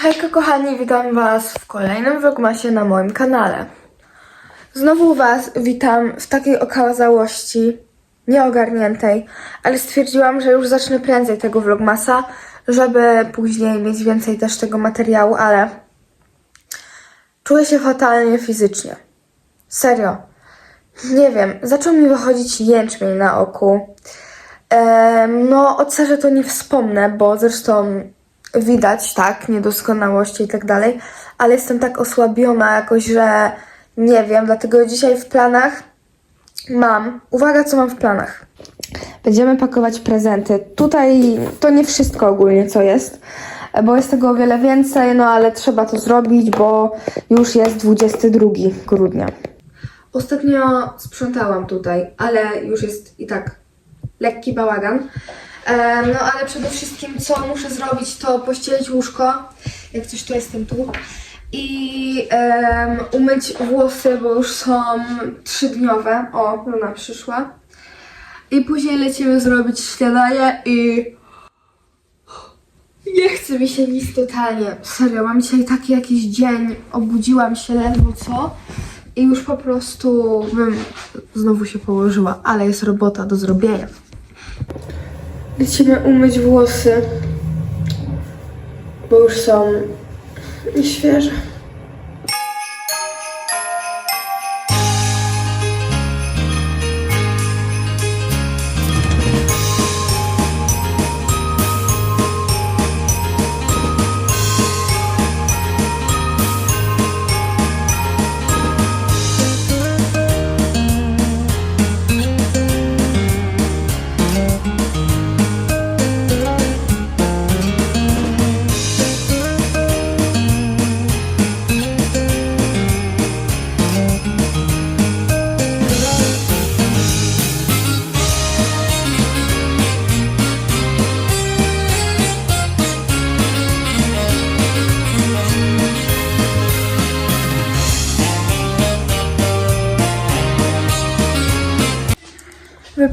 Hejka kochani, witam was w kolejnym vlogmasie na moim kanale. Znowu was witam w takiej okazałości nieogarniętej, ale stwierdziłam, że już zacznę prędzej tego vlogmasa, żeby później mieć więcej też tego materiału, ale czuję się fatalnie fizycznie. Serio. Nie wiem, zaczął mi wychodzić jęczmień na oku. Em, no, o cerze to nie wspomnę, bo zresztą widać, tak, niedoskonałości i tak dalej, ale jestem tak osłabiona jakoś, że nie wiem, dlatego dzisiaj w planach mam, uwaga, co mam w planach. Będziemy pakować prezenty. Tutaj to nie wszystko ogólnie, co jest, bo jest tego o wiele więcej, no ale trzeba to zrobić, bo już jest 22 grudnia. Ostatnio sprzątałam tutaj, ale już jest i tak lekki bałagan. No ale przede wszystkim co muszę zrobić to pościelić łóżko, jak coś to jestem tu i em, umyć włosy, bo już są trzydniowe. O, Luna przyszła. I później lecimy zrobić śniadanie i nie chce mi się nic totalnie. Serio, mam dzisiaj taki jakiś dzień, obudziłam się ledwo co i już po prostu bym znowu się położyła, ale jest robota do zrobienia. Lecimy umyć włosy, bo już są nieświeże.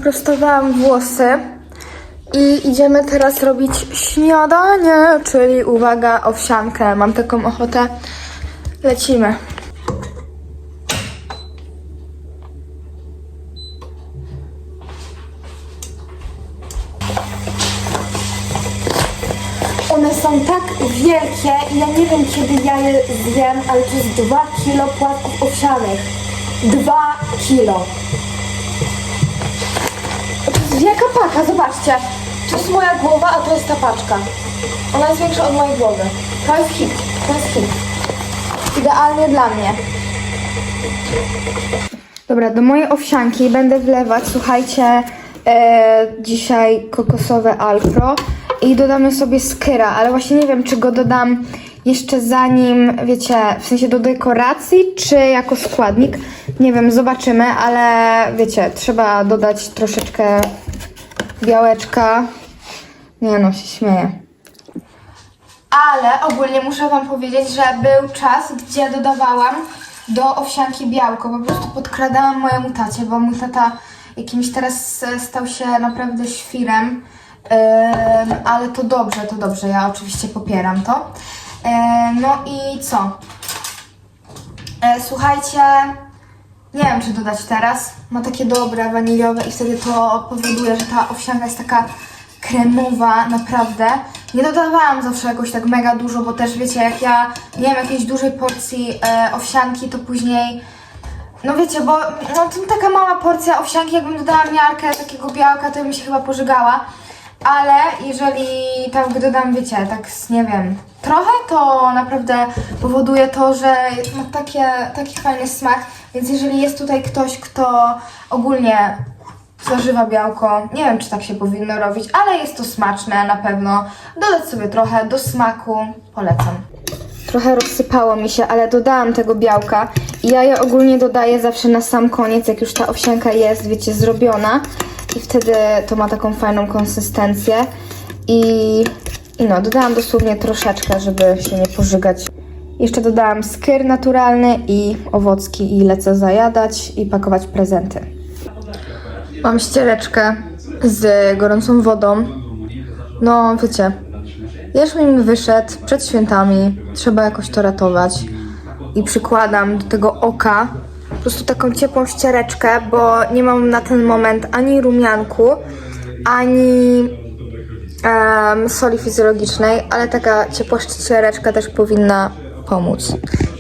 Wyprostowałam włosy i idziemy teraz robić śniadanie, czyli uwaga, owsiankę. Mam taką ochotę. Lecimy. One są tak wielkie ja nie wiem kiedy ja je zjem, ale to jest 2 kilo płatków owsianych. 2 kilo. Wielka paka, zobaczcie. To jest moja głowa, a to jest ta paczka. Ona jest większa od mojej głowy. To jest hit, to jest hit. Idealnie dla mnie. Dobra, do mojej owsianki będę wlewać, słuchajcie, e, dzisiaj kokosowe alpro i dodamy sobie skyra, ale właśnie nie wiem, czy go dodam jeszcze zanim, wiecie, w sensie do dekoracji, czy jako składnik. Nie wiem, zobaczymy, ale wiecie, trzeba dodać troszeczkę białeczka. Nie no, się śmieję. Ale ogólnie muszę Wam powiedzieć, że był czas, gdzie dodawałam do owsianki białko. Po prostu podkradałam mojemu tacie, bo mój tata jakimś teraz stał się naprawdę świrem. Ale to dobrze, to dobrze, ja oczywiście popieram to. No i co? E, słuchajcie, nie wiem czy dodać teraz. Ma takie dobre, waniliowe i wtedy to powoduje, że ta owsianka jest taka kremowa, naprawdę. Nie dodawałam zawsze jakoś tak mega dużo, bo też wiecie, jak ja nie wiem jakiejś dużej porcji e, owsianki, to później no wiecie, bo no, to taka mała porcja owsianki, jakbym dodała miarkę takiego białka, to bym się chyba pożygała. Ale jeżeli tak dodam, wiecie, tak z, nie wiem, trochę, to naprawdę powoduje to, że ma takie, taki fajny smak. Więc jeżeli jest tutaj ktoś, kto ogólnie zażywa białko, nie wiem, czy tak się powinno robić, ale jest to smaczne na pewno. Dodać sobie trochę do smaku, polecam. Trochę rozsypało mi się, ale dodałam tego białka ja je ogólnie dodaję zawsze na sam koniec, jak już ta owsianka jest, wiecie, zrobiona i wtedy to ma taką fajną konsystencję i, i no, dodałam dosłownie troszeczkę, żeby się nie pożygać. Jeszcze dodałam skyr naturalny i owocki i lecę zajadać i pakować prezenty. Mam ściereczkę z gorącą wodą. No, wiecie, Jaśmin mi wyszedł przed świętami, trzeba jakoś to ratować. I przykładam do tego oka po prostu taką ciepłą ściereczkę, bo nie mam na ten moment ani rumianku, ani em, soli fizjologicznej, ale taka ciepła ściereczka też powinna pomóc.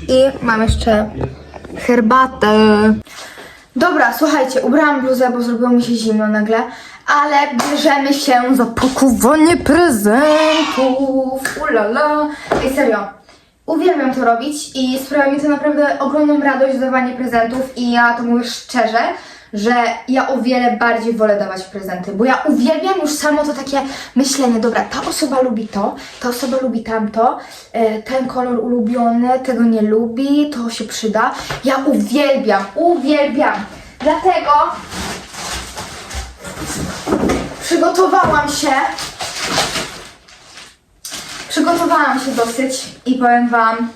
I mam jeszcze herbatę. Dobra, słuchajcie, ubrałam bluzę, bo zrobiło mi się zimno nagle, ale bierzemy się za pakowanie prezentów. Ulala. Ej, serio. Uwielbiam to robić i sprawia mi to naprawdę ogromną radość dawanie prezentów i ja to mówię szczerze, że ja o wiele bardziej wolę dawać prezenty, bo ja uwielbiam już samo to takie myślenie, dobra, ta osoba lubi to, ta osoba lubi tamto, e, ten kolor ulubiony, tego nie lubi, to się przyda. Ja uwielbiam, uwielbiam. Dlatego przygotowałam się Przygotowałam się dosyć i powiem Wam,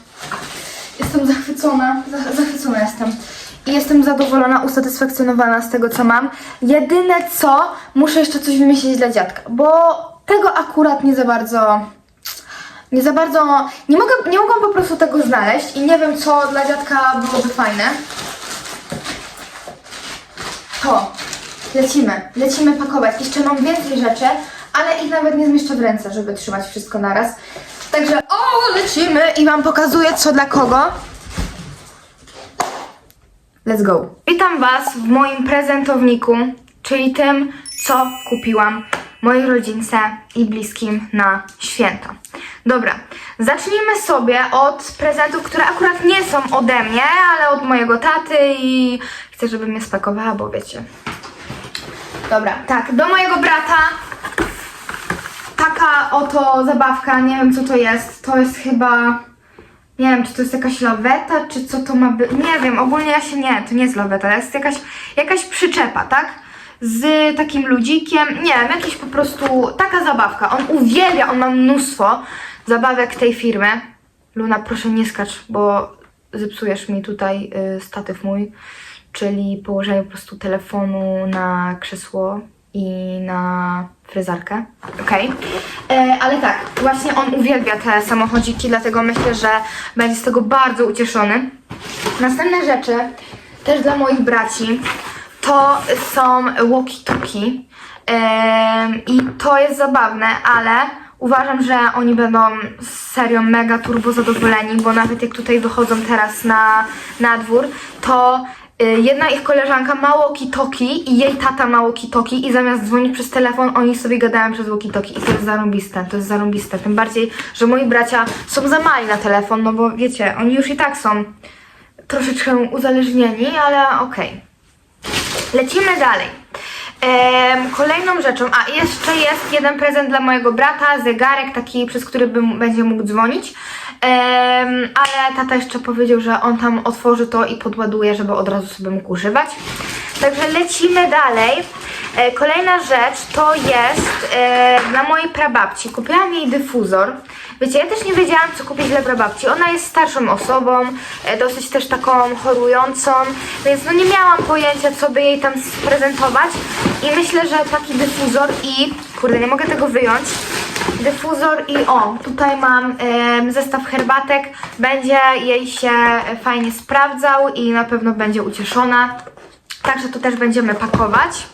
jestem zachwycona, za- zachwycona jestem. I jestem zadowolona, usatysfakcjonowana z tego, co mam. Jedyne co, muszę jeszcze coś wymyślić dla dziadka, bo tego akurat nie za bardzo, nie za bardzo, nie mogę, nie mogłam po prostu tego znaleźć i nie wiem, co dla dziadka byłoby fajne. To, lecimy, lecimy pakować. Jeszcze mam więcej rzeczy, ale ich nawet nie zmieszczę w ręce, żeby trzymać wszystko naraz. Także o, lecimy i Wam pokazuję co dla kogo. Let's go. Witam Was w moim prezentowniku, czyli tym, co kupiłam mojej rodzince i bliskim na święta. Dobra, zacznijmy sobie od prezentów, które akurat nie są ode mnie, ale od mojego taty i chcę, żeby mnie spakowała, bo wiecie. Dobra, tak, do mojego brata taka oto zabawka, nie wiem co to jest, to jest chyba, nie wiem czy to jest jakaś laweta, czy co to ma być, nie wiem, ogólnie ja się nie, to nie jest laweta, to jest jakaś, jakaś przyczepa, tak? Z takim ludzikiem, nie wiem, jakiś po prostu, taka zabawka, on uwielbia, on ma mnóstwo zabawek tej firmy. Luna, proszę nie skacz, bo zepsujesz mi tutaj y, statyw mój, czyli położenie po prostu telefonu na krzesło i na fryzarkę. Okej. E, Ale tak, właśnie on uwielbia te samochodziki, dlatego myślę, że będzie z tego bardzo ucieszony. Następne rzeczy, też dla moich braci, to są walkie-talkie. Em, I to jest zabawne, ale uważam, że oni będą serio mega turbo zadowoleni, bo nawet jak tutaj wychodzą teraz na, na dwór, to jedna ich koleżanka ma walkie-talkie i jej tata ma walkie-talkie i zamiast dzwonić przez telefon, oni sobie gadają przez walkie-talkie i to jest zarąbiste, to jest zarąbiste. Tym bardziej, że moi bracia są za mali na telefon, no bo wiecie, oni już i tak są troszeczkę uzależnieni, ale okej. Lecimy dalej. Em, kolejną rzeczą, a jeszcze jest jeden prezent dla mojego brata, zegarek taki, przez który bym, będzie mógł dzwonić. Ale tata jeszcze powiedział, że on tam otworzy to i podładuje, żeby od razu sobie mógł używać. Także lecimy dalej. E, kolejna rzecz to jest e, dla mojej prababci. Kupiłam jej dyfuzor. Wiecie, ja też nie wiedziałam, co kupić dla prababci. Ona jest starszą osobą, e, dosyć też taką chorującą, więc no nie miałam pojęcia, co by jej tam sprezentować. I myślę, że taki dyfuzor i... Kurde, nie mogę tego wyjąć. Dyfuzor i o, tutaj mam zestaw herbatek. Będzie jej się fajnie sprawdzał i na pewno będzie ucieszona. Także to też będziemy pakować.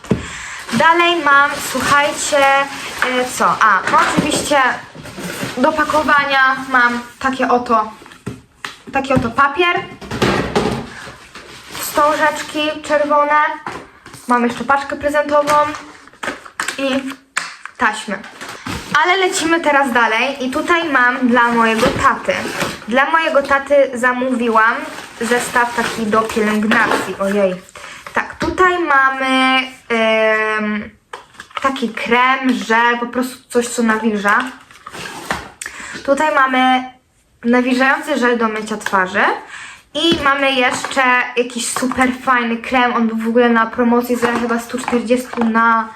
Dalej mam, słuchajcie, e, co? A, no oczywiście do pakowania mam takie oto, taki oto papier, wstążeczki czerwone, mam jeszcze paczkę prezentową i taśmy. Ale lecimy teraz dalej i tutaj mam dla mojego taty. Dla mojego taty zamówiłam zestaw taki do pielęgnacji. Ojej. Tak, tutaj mamy taki krem, żel, po prostu coś co nawilża. Tutaj mamy nawilżający żel do mycia twarzy. I mamy jeszcze jakiś super fajny krem. On był w ogóle na promocji za chyba 140 na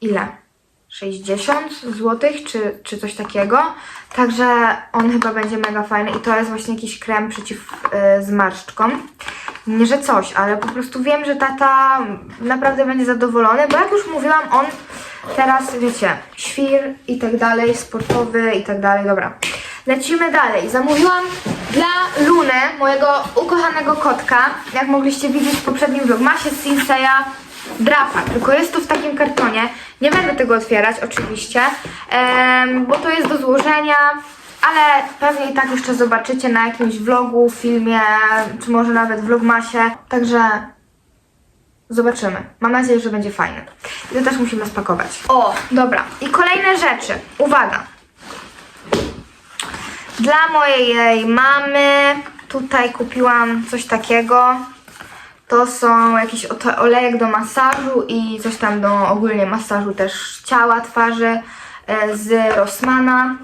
ile? 60 zł czy, czy coś takiego. Także on chyba będzie mega fajny i to jest właśnie jakiś krem przeciw y, zmarszczkom. Nie, że coś, ale po prostu wiem, że tata naprawdę będzie zadowolony, bo jak już mówiłam, on Teraz wiecie, świr i tak dalej, sportowy i tak dalej, dobra. Lecimy dalej. Zamówiłam dla Luny, mojego ukochanego kotka, jak mogliście widzieć w poprzednim vlogmasie z Sinseya drapa, tylko jest tu w takim kartonie. Nie będę tego otwierać oczywiście, bo to jest do złożenia, ale pewnie i tak jeszcze zobaczycie na jakimś vlogu, filmie, czy może nawet vlogmasie. Także Zobaczymy. Mam nadzieję, że będzie fajne. I to też musimy spakować. O, dobra. I kolejne rzeczy. Uwaga. Dla mojej mamy tutaj kupiłam coś takiego. To są jakiś olejek do masażu i coś tam do ogólnie masażu też ciała, twarzy e, z Rossmana.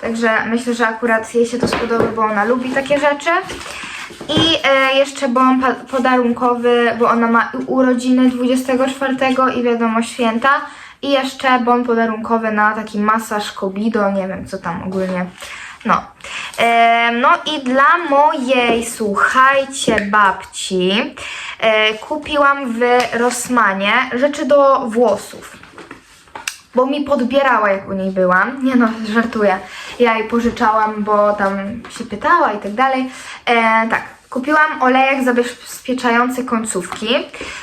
Także myślę, że akurat jej się to spodoba, bo ona lubi takie rzeczy. I e, jeszcze bon podarunkowy, bo ona ma urodziny 24 i wiadomo święta. I jeszcze bon podarunkowy na taki masaż Kobido, nie wiem co tam ogólnie. No. No i dla mojej, słuchajcie, babci e, kupiłam w Rossmanie rzeczy do włosów bo mi podbierała jak u niej byłam. Nie no, żartuję. Ja jej pożyczałam, bo tam się pytała i tak dalej. E, tak, kupiłam olejek zabezpieczający końcówki.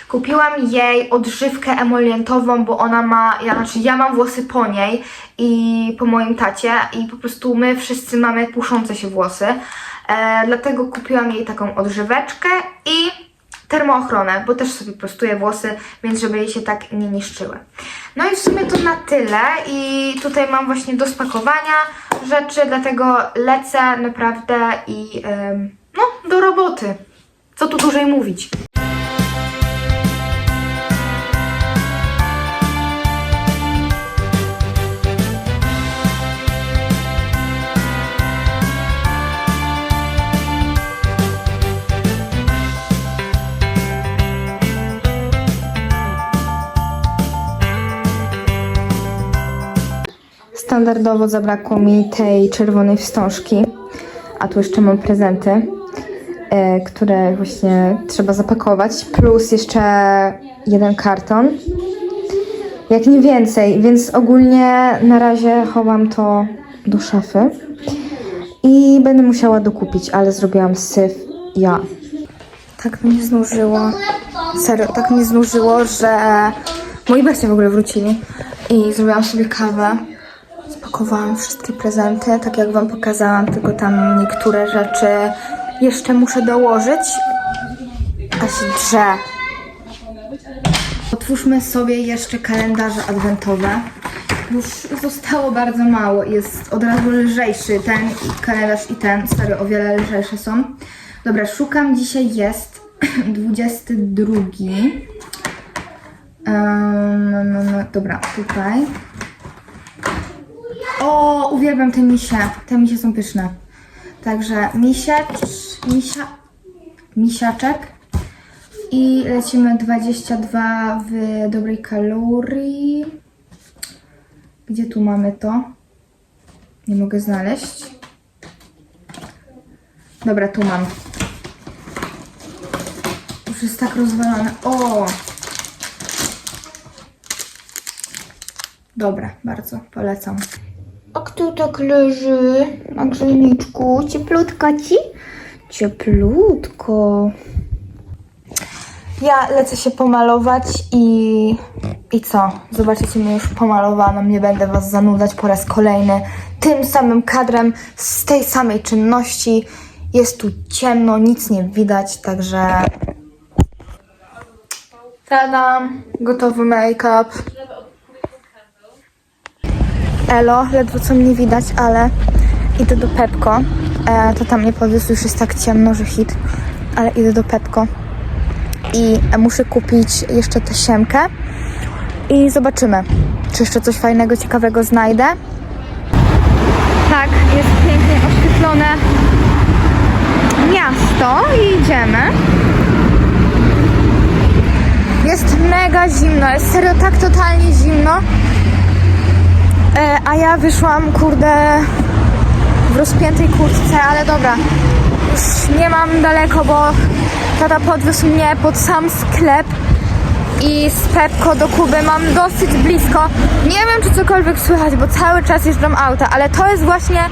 Kupiłam jej odżywkę emolientową, bo ona ma, ja, znaczy ja mam włosy po niej i po moim tacie i po prostu my wszyscy mamy puszące się włosy. E, dlatego kupiłam jej taką odżyweczkę i termoochronę, bo też sobie prostuję włosy, więc żeby jej się tak nie niszczyły. No i w sumie to na tyle i tutaj mam właśnie do spakowania rzeczy, dlatego lecę naprawdę i em, no, do roboty. Co tu dłużej mówić? Standardowo zabrakło mi tej czerwonej wstążki, a tu jeszcze mam prezenty, które właśnie trzeba zapakować, plus jeszcze jeden karton, jak nie więcej, więc ogólnie na razie chowam to do szafy i będę musiała dokupić, ale zrobiłam syf ja. Tak mnie znużyło, serio, tak mnie znużyło, że moi bracia w ogóle wrócili i zrobiłam sobie kawę. Spakowałam wszystkie prezenty, tak jak Wam pokazałam, tylko tam niektóre rzeczy jeszcze muszę dołożyć. Się drze. Otwórzmy sobie jeszcze kalendarze adwentowe. Już zostało bardzo mało, jest od razu lżejszy ten kalendarz i ten, stary, o wiele lżejsze są. Dobra, szukam, dzisiaj jest 22. Um, dobra, tutaj. O, uwielbiam te misie. Te misie są pyszne. Także misiacz, misia, misiaczek. I lecimy 22 w dobrej kalorii. Gdzie tu mamy to? Nie mogę znaleźć. Dobra, tu mam. Już jest tak rozwalone. O! Dobra, bardzo polecam. A kto tak leży na grzejniczku? Cieplutko ci? Cieplutko. Ja lecę się pomalować i... I co? Zobaczycie mnie już pomalowaną, nie będę was zanudzać po raz kolejny tym samym kadrem z tej samej czynności. Jest tu ciemno, nic nie widać, także... Tadam, gotowy make-up. Elo, ledwo co mnie widać, ale idę do Pepko. E, to tam nie powiedz, już jest tak ciemno, że hit, ale idę do Pepko. I muszę kupić jeszcze tę siemkę. I zobaczymy, czy jeszcze coś fajnego, ciekawego znajdę. Tak, jest pięknie oświetlone miasto i idziemy. Jest mega zimno, jest serio tak totalnie zimno. E, a ja wyszłam, kurde, w rozpiętej kurtce, ale dobra. Już nie mam daleko, bo tata podwiózł mnie pod sam sklep i z Pepko do Kuby mam dosyć blisko. Nie wiem, czy cokolwiek słychać, bo cały czas jeżdżą auta, ale to jest właśnie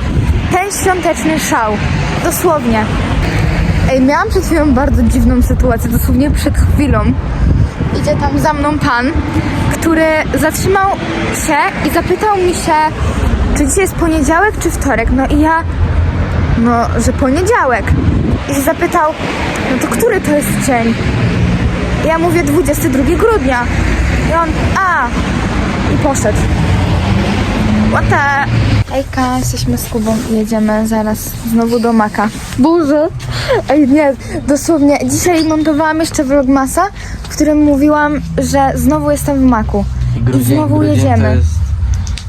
ten świąteczny szał. Dosłownie. Ej, miałam przed chwilą bardzo dziwną sytuację, dosłownie przed chwilą. Idzie tam za mną pan, który zatrzymał się i zapytał mi się, czy dzisiaj jest poniedziałek czy wtorek. No i ja, no, że poniedziałek. I się zapytał, no to który to jest dzień? Ja mówię 22 grudnia. I on, a, i poszedł. What the... Ejka, jesteśmy z Kubą i jedziemy zaraz znowu do Maka. Boże! Ej, nie, dosłownie. Dzisiaj montowałam jeszcze vlogmasa, w którym mówiłam, że znowu jestem w Maku. I znowu grudzień jedziemy. To jest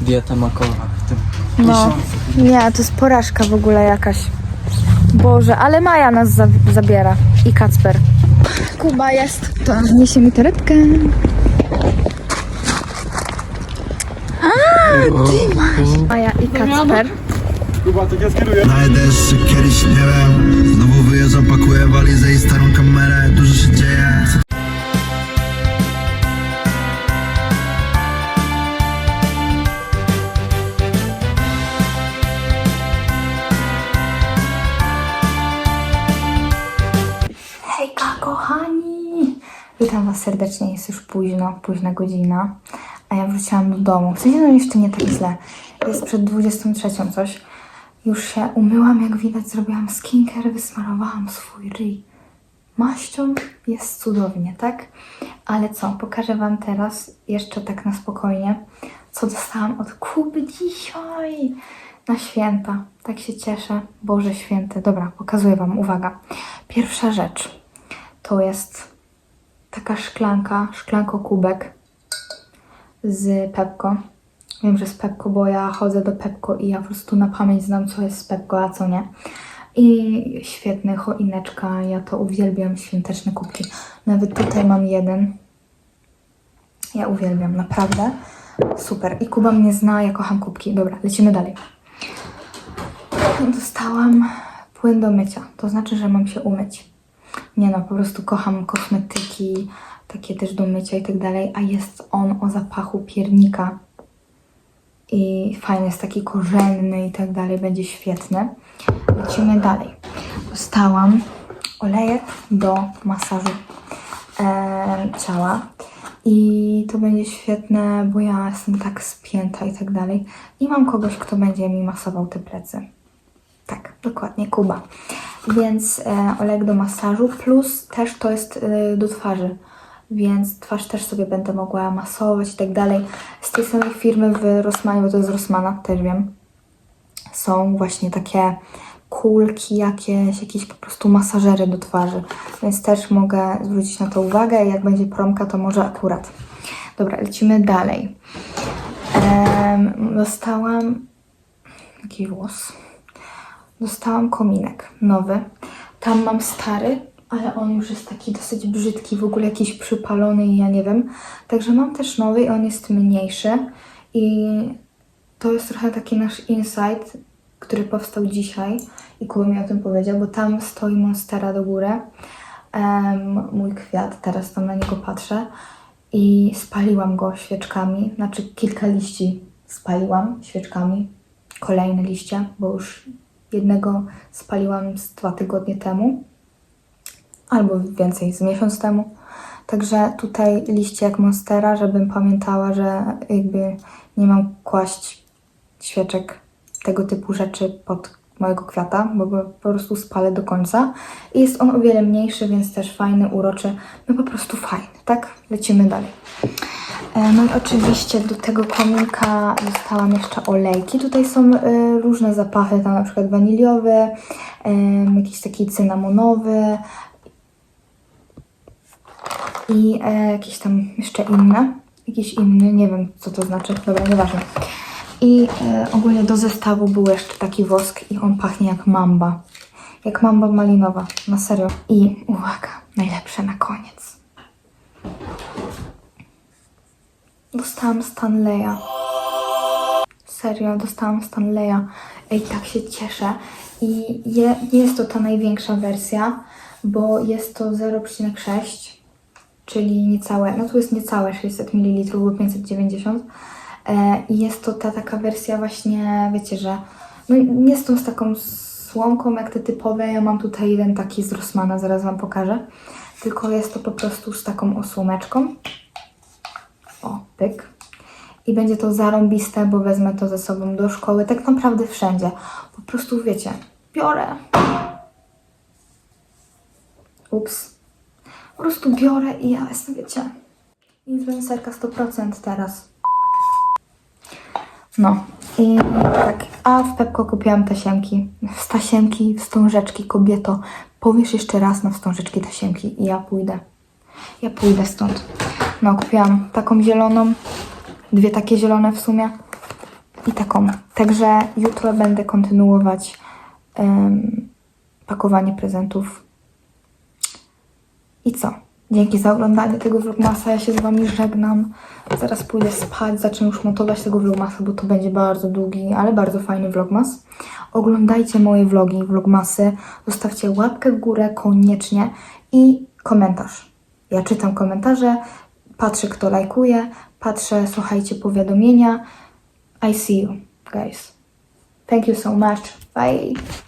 dieta makowa w tym. No, nie, to jest porażka w ogóle jakaś. Boże, ale Maja nas za zabiera. I Kacper. Kuba jest. To niesie mi torebkę. Masz. Maja i Kacper. Znajdę jeszcze kiedyś, nie wiem Znowu wyjeżdżam, pakuję walizę i starą kamerę Dużo się dzieje Hejka, kochani! Witam Was serdecznie, jest już późno, późna godzina, a ja wróciłam do domu. W sensie, no jeszcze nie tak źle. Jest przed 23 coś. Już się umyłam, jak widać, zrobiłam skincare, wysmarowałam swój ryj maścią. Jest cudownie, tak? Ale co, pokażę Wam teraz, jeszcze tak na spokojnie, co dostałam od Kuby dzisiaj na święta. Tak się cieszę. Boże święty. Dobra, pokazuję Wam, uwaga. Pierwsza rzecz to jest taka szklanka, szklanko kubek z Pepko. Wiem, że z Pepko, bo ja chodzę do Pepko i ja po prostu na pamięć znam, co jest z Pepko, a co nie. I świetny choineczka, ja to uwielbiam, świąteczne kubki. Nawet tutaj mam jeden. Ja uwielbiam, naprawdę. Super. I Kuba mnie zna, ja kocham kubki. Dobra, lecimy dalej. Dostałam płyn do mycia. To znaczy, że mam się umyć. Nie no, po prostu kocham kosmetyki, takie też do mycia i tak dalej, a jest on o zapachu piernika. I fajny, jest taki korzenny i tak dalej, będzie świetny. Lecimy dalej. Dostałam olejek do masażu e, ciała. I to będzie świetne, bo ja jestem tak spięta i tak dalej. I mam kogoś, kto będzie mi masował te plecy. Tak, dokładnie, Kuba. Więc e, olejek do masażu, plus też to jest e, do twarzy. Więc twarz też sobie będę mogła masować i tak dalej. Z tej samej firmy w Rossmanie, bo to jest z Rossmana, też wiem. Są właśnie takie kulki jakieś, jakieś po prostu masażery do twarzy. Więc też mogę zwrócić na to uwagę. Jak będzie promka, to może akurat. Dobra, lecimy dalej. Em, dostałam jakiś włos. Dostałam kominek nowy. Tam mam stary, ale on już jest taki dosyć brzydki, w ogóle jakiś przypalony i ja nie wiem. Także mam też nowy i on jest mniejszy. I to jest trochę taki nasz insight, który powstał dzisiaj. I Kuba mi o tym powiedział, bo tam stoi monstera do góry. Em, mój kwiat, teraz tam na niego patrzę. I spaliłam go świeczkami, znaczy kilka liści spaliłam świeczkami. Kolejne liście, bo już jednego spaliłam z dwa tygodnie temu, albo więcej, z miesiąc temu. Także tutaj liście jak monstera, żebym pamiętała, że jakby nie mam kłaść świeczek, tego typu rzeczy pod mojego kwiata, bo go po prostu spalę do końca. I jest on o wiele mniejszy, więc też fajny, uroczy, no po prostu fajny, tak? Lecimy dalej. E, No i oczywiście do tego kominka dostałam jeszcze olejki. Tutaj są e, różne zapachy, tam na przykład waniliowy, em, jakiś taki cynamonowy i e, jakieś tam jeszcze inne. Jakiś inny, nie wiem co to znaczy, dobra, nieważne. I e, ogólnie do zestawu był jeszcze taki wosk i on pachnie jak mamba. Jak mamba malinowa, na serio. I uwaga, najlepsze na koniec. Dostałam Stanleya. Serio, dostałam Stanleya. Ej, tak się cieszę. I je, nie jest to ta największa wersja, bo jest to 0,6. Czyli niecałe, no tu jest niecałe 600 ml, bo 590. E, I jest to ta taka wersja właśnie, wiecie, że no nie jest tą z taką słomką jak te typowe. Ja mam tutaj jeden taki z Rossmana, zaraz Wam pokażę. Tylko jest to po prostu z taką osłoneczką. O, pyk. I będzie to zarąbiste, bo wezmę to ze sobą do szkoły, tak naprawdę wszędzie. Po prostu wiecie, biorę. Ups. Po prostu biorę i ja jestem, wiecie, influencerka 100% teraz. No i tak, a w Pepko kupiłam tasiemki. Stasiemki, wstążeczki, kobieto. Powiesz jeszcze raz na wstążeczki tasiemki i ja pójdę. Ja pójdę stąd. No, kupiłam taką zieloną, dwie takie zielone w sumie i taką. Także jutro będę kontynuować em, pakowanie prezentów. I co? Dzięki za oglądanie tego vlogmasa. Ja się z Wami żegnam. Zaraz pójdę spać, zacznę już montować tego vlogmasa, bo to będzie bardzo długi, ale bardzo fajny vlogmas. Oglądajcie moje vlogi, vlogmasy. Zostawcie łapkę w górę koniecznie i komentarz. Ja czytam komentarze, patrzę kto lajkuje, patrzę, słuchajcie powiadomienia. I see you, guys. Thank you so much. Bye.